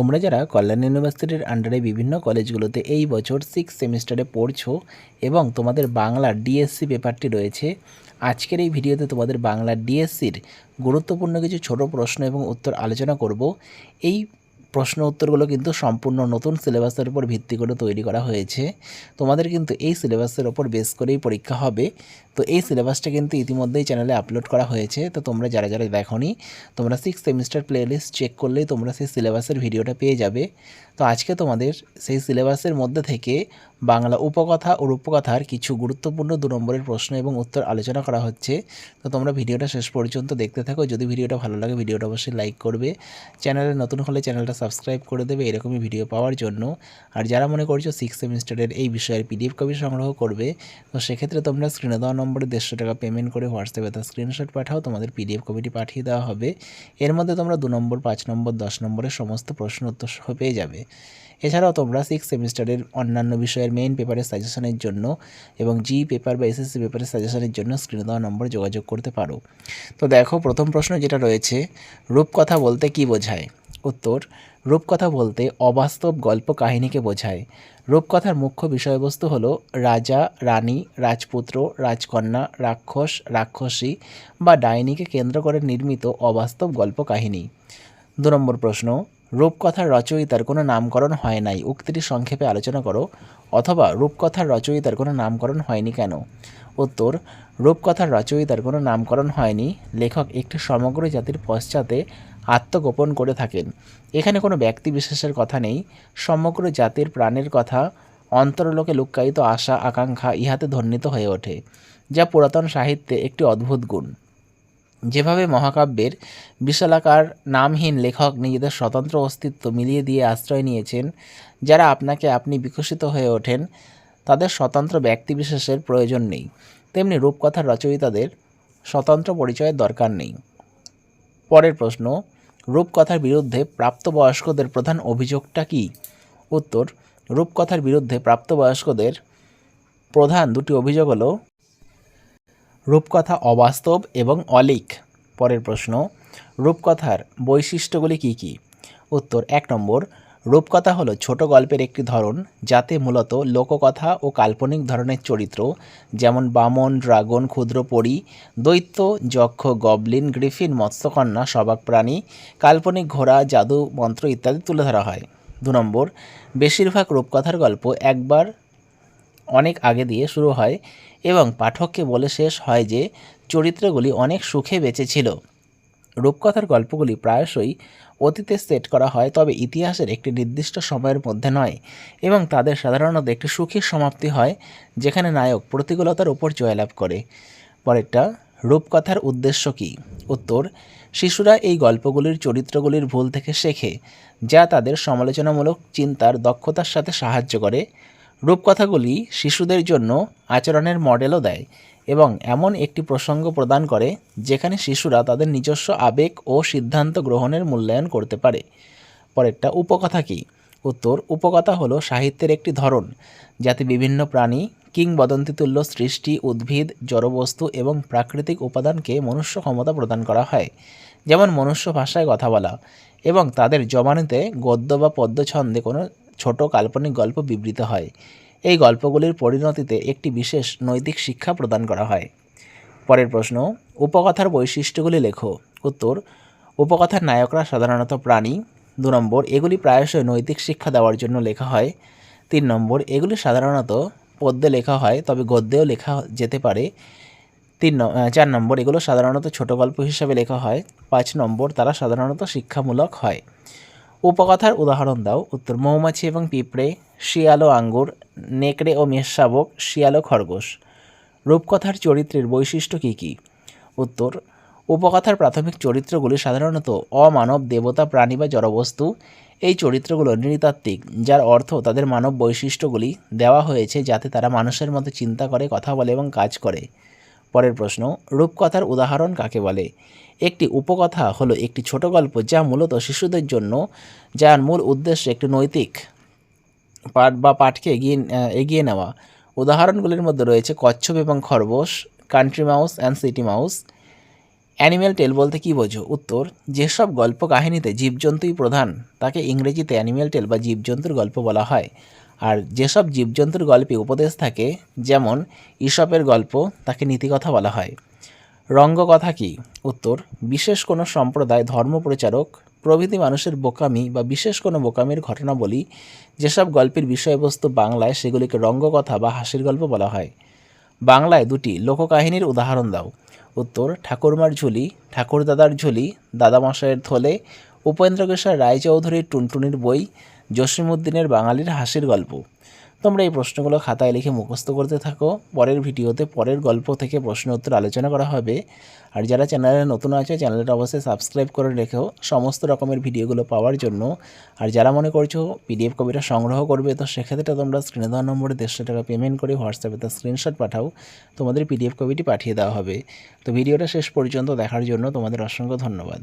তোমরা যারা কল্যাণ ইউনিভার্সিটির আন্ডারে বিভিন্ন কলেজগুলোতে এই বছর সিক্স সেমিস্টারে পড়ছো এবং তোমাদের বাংলা ডিএসসি পেপারটি রয়েছে, আজকের এই ভিডিওতে তোমাদের বাংলা ডিএসসির গুরুত্বপূর্ণ কিছু ছোট প্রশ্ন এবং উত্তর আলোচনা করব। এই প্রশ্ন উত্তরগুলো কিন্তু সম্পূর্ণ নতুন সিলেবাসের উপর ভিত্তি করে তৈরি করা হয়েছে। তোমাদের কিন্তু এই সিলেবাসের ওপর বেস করেই পরীক্ষা হবে। তো এই সিলেবাসটা কিন্তু ইতিমধ্যেই চ্যানেলে আপলোড করা হয়েছে। তো তোমরা যারা যারা দেখো তোমরা সিক্স সেমিস্টার প্লেলিস্ট চেক করলেই তোমরা সেই সিলেবাসের ভিডিওটা পেয়ে যাবে। তো আজকে তোমাদের সেই সিলেবাসের মধ্যে থেকে বাংলা উপকথা ও রূপকথার কিছু গুরুত্বপূর্ণ দু নম্বরের প্রশ্ন এবং উত্তর আলোচনা করা হচ্ছে। তো তোমরা ভিডিওটা শেষ পর্যন্ত দেখতে থাকো। যদি ভিডিওটা ভালো লাগে, ভিডিওটা অবশ্যই লাইক করবে। চ্যানেলে নতুন হলে চ্যানেলটা সাবস্ক্রাইব করে দেবে এরকমই ভিডিও পাওয়ার জন্য। আর যারা মনে করছ সিক্স সেমিস্টারের এই বিষয়ের পিডিএফ কপি সংগ্রহ করবে, তো সেক্ষেত্রে তোমরা স্ক্রিনে দেওয়া নম্বরে দেড়শো টাকা পেমেন্ট করে হোয়াটসঅ্যাপে তার স্ক্রিনশট পাঠাও। তোমাদের পিডিএফ কপিটি পাঠিয়ে দেওয়া হবে। এর মধ্যে তোমরা দু নম্বর, পাঁচ নম্বর, দশ নম্বরের সমস্ত প্রশ্ন উত্তর পেয়ে যাবে। এছাড়াও তোমরা সিক্স সেমিস্টারের অন্যান্য বিষয়ের মেইন পেপারের সাজেশনের জন্য এবং জি পেপার বা এসএসসি পেপারের সাজেশনের জন্য স্ক্রিনে দেওয়া নম্বরে যোগাযোগ করতে পারো। তো দেখো, প্রথম প্রশ্ন যেটা রয়েছে, রূপকথা বলতে কি বোঝায়? উত্তর, রূপকথা বলতে অবাস্তব গল্প কাহিনীকে বোঝায়। রূপকথার মুখ্য বিষয়বস্তু হল রাজা, রানী, রাজপুত্র, রাজকন্যা, রাক্ষস, রাক্ষসী বা ডাইনিকে কেন্দ্র করে নির্মিত অবাস্তব গল্প কাহিনী। দু নম্বর প্রশ্ন রূপকথার রচয়িতার কোনো নামকরণ হয় নাই। উক্তিটি সংক্ষেপে আলোচনা করো। অথবা, রূপকথার রচয়িতার কোনো নামকরণ হয়নি কেন? উত্তর, রূপকথার রচয়িতার কোনো নামকরণ হয়নি। লেখক একটি সমগ্র জাতির পশ্চাতে আত্মগোপন করে থাকেন। এখানে কোনো ব্যক্তি বিশেষের কথা নেই। সমগ্র জাতির প্রাণের কথা অন্তরলোকে লুক্কায়িত আশা, আকাঙ্ক্ষা ইহাতে ধ্বনিত হয়ে ওঠে, যা পুরাতন সাহিত্যে একটি অদ্ভুত গুণ। যেভাবে মহাকাব্যের বিশালাকার নামহীন লেখক নিজেদের স্বতন্ত্র অস্তিত্ব মিলিয়ে দিয়ে আশ্রয় নিয়েছেন, যারা আপনাকে আপনি বিকশিত হয়ে ওঠেন, তাদের স্বতন্ত্র ব্যক্তিবিশেষের প্রয়োজন নেই। তেমনি রূপকথার রচয়িতাদের স্বতন্ত্র পরিচয়ের দরকার নেই। পরের প্রশ্ন, রূপকথার বিরুদ্ধে প্রাপ্তবয়স্কদের প্রধান অভিযোগটা কী? উত্তর, রূপকথার বিরুদ্ধে প্রাপ্তবয়স্কদের প্রধান দুটি অভিযোগ হলো রূপকথা অবাস্তব এবং অলিক। পরের প্রশ্ন, রূপকথার বৈশিষ্ট্যগুলি কী কী? উত্তর, এক নম্বর, রূপকথা হলো ছোট গল্পের একটি ধরন যাতে মূলত লোককথা ও কাল্পনিক ধরনের চরিত্র যেমন বামন, ড্রাগন, ক্ষুদ্র পরী, দৈত্য, যক্ষ, গবলিন, গ্রিফিন, মৎস্যকন্যা, সবাক প্রাণী, কাল্পনিক ঘোড়া, জাদু, মন্ত্র ইত্যাদি তুলে ধরা হয়। দু নম্বর, বেশিরভাগ রূপকথার গল্প একবার অনেক আগে দিয়ে শুরু হয় এবং পাঠককে বলে শেষ হয় যে চরিত্রগুলি অনেক সুখে বেঁচে ছিল। রূপকথার গল্পগুলি প্রায়শই অতীতে সেট করা হয়, তবে ইতিহাসের একটি নির্দিষ্ট সময়ের মধ্যে নয় এবং তাদের সাধারণত একটি সুখী সমাপ্তি হয়, যেখানে নায়ক প্রতিকূলতার উপর জয়লাভ করে। পরেরটা, রূপকথার উদ্দেশ্য কী? উত্তর, শিশুরা এই গল্পগুলির চরিত্রগুলির ভুল থেকে শেখে, যা তাদের সমালোচনামূলক চিন্তার দক্ষতার সাথে সাহায্য করে। রূপকথাগুলি শিশুদের জন্য আচরণের মডেলও দেয় এবং এমন একটি প্রসঙ্গ প্রদান করে যেখানে শিশুরা তাদের নিজস্ব আবেগ ও সিদ্ধান্ত গ্রহণের মূল্যায়ন করতে পারে। পরেরটা উপকথা কী? উত্তর, উপকথা হলো সাহিত্যের একটি ধরন যাতে বিভিন্ন প্রাণী, কিংবদন্তিতুল্য সৃষ্টি, উদ্ভিদ, জড়বস্তু এবং প্রাকৃতিক উপাদানকে মনুষ্য ক্ষমতা প্রদান করা হয়। যেমন মনুষ্য ভাষায় কথা বলা এবং তাদের জবানিতে গদ্য বা পদ্য ছন্দে কোনো ছোট কাল্পনিক গল্প বিবৃত হয়। এই গল্পগুলির পরিণতিতে একটি বিশেষ নৈতিক শিক্ষা প্রদান করা হয়। পরের প্রশ্ন, উপকথার বৈশিষ্ট্যগুলি লেখো। উত্তর, উপকথার নায়করা সাধারণত প্রাণী। দু নম্বর, এগুলি প্রায়শই নৈতিক শিক্ষা দেওয়ার জন্য লেখা হয়। তিন নম্বর, এগুলি সাধারণত পদ্যে লেখা হয়, তবে গদ্যেও লেখা যেতে পারে। তিন চার নম্বর, এগুলো সাধারণত ছোট গল্প হিসাবে লেখা হয়। পাঁচ নম্বর, তারা সাধারণত শিক্ষামূলক হয়। উপকথার উদাহরণ দাও। উত্তর, মৌমাছি এবং পিঁপড়ে, শিয়ালো আঙ্গুর, নেকড়ে ও মেষশাবক শিয়ালো খরগোশ। রূপকথার চরিত্রের বৈশিষ্ট্য কী কী? উত্তর, উপকথার প্রাথমিক চরিত্রগুলি সাধারণত অমানব, দেবতা, প্রাণী বা জড়বস্তু। এই চরিত্রগুলো নৃতাত্ত্বিক, যার অর্থ তাদের মানব বৈশিষ্ট্যগুলি দেওয়া হয়েছে যাতে তারা মানুষের মতো চিন্তা করে, কথা বলে এবং কাজ করে। পরের প্রশ্ন, রূপকথার উদাহরণ কাকে বলে? একটি উপকথা হলো একটি ছোট গল্প যা মূলত শিশুদের জন্য, যার মূল উদ্দেশ্য একটি নৈতিক পাঠ বা পাঠকে এগিয়ে এগিয়ে নেওয়া। উদাহরণগুলির মধ্যে রয়েছে কচ্ছপ এবং খরগোশ country mouse and city mouse animal tale বলতে কী বোঝো? উত্তর, যেসব গল্প কাহিনীতে জীবজন্তুই প্রধান, তাকে ইংরেজিতে অ্যানিম্যাল টেল বা জীবজন্তুর গল্প বলা হয়। আর যেসব জীবজন্তুর গল্পে উপদেশ থাকে, যেমন ঈশপের গল্প, তাকে নীতিকথা বলা হয়। রঙ্গকথা কি? উত্তর, বিশেষ কোনো সম্প্রদায় ধর্ম প্রচারক প্রভৃতি মানুষের বোকামি বা বিশেষ কোনো বোকামির ঘটনাবলী যেসব গল্পের বিষয়বস্তু বাংলায় সেগুলিকে রঙ্গকথা বা হাসির গল্প বলা হয়। বাংলায় দুটি লোককাহিনীর উদাহরণ দাও। উত্তর, ঠাকুরমার ঝুলি, ঠাকুরদাদার ঝুলি দাদামশাইয়ের থলে, উপেন্দ্রকিশোর রায়চৌধুরীর টুনটুনির বই জসিমুদ্দিনের বাঙালির হাসির গল্প। তোমরা এই প্রশ্নগুলো খাতায় লিখে মুখস্থ করতে থাকো। পরের ভিডিওতে পরের গল্প থেকে প্রশ্ন উত্তর আলোচনা করা হবে। আর যারা চ্যানেলে নতুন আছে, চ্যানেলটা অবশ্যই সাবস্ক্রাইব করে রেখেও সমস্ত রকমের ভিডিওগুলো পাওয়ার জন্য। আর যারা মনে করছ পিডিএফ কপিটা সংগ্রহ করবে, তো সেক্ষেত্রে তোমরা স্ক্রিনে দেওয়া নম্বরে দেড়শো টাকা পেমেন্ট করে হোয়াটসঅ্যাপে তার স্ক্রিনশট পাঠাও। তোমাদের পিডিএফ কপিটি পাঠিয়ে দেওয়া হবে। তো ভিডিওটা শেষ পর্যন্ত দেখার জন্য তোমাদের অসংখ্য ধন্যবাদ।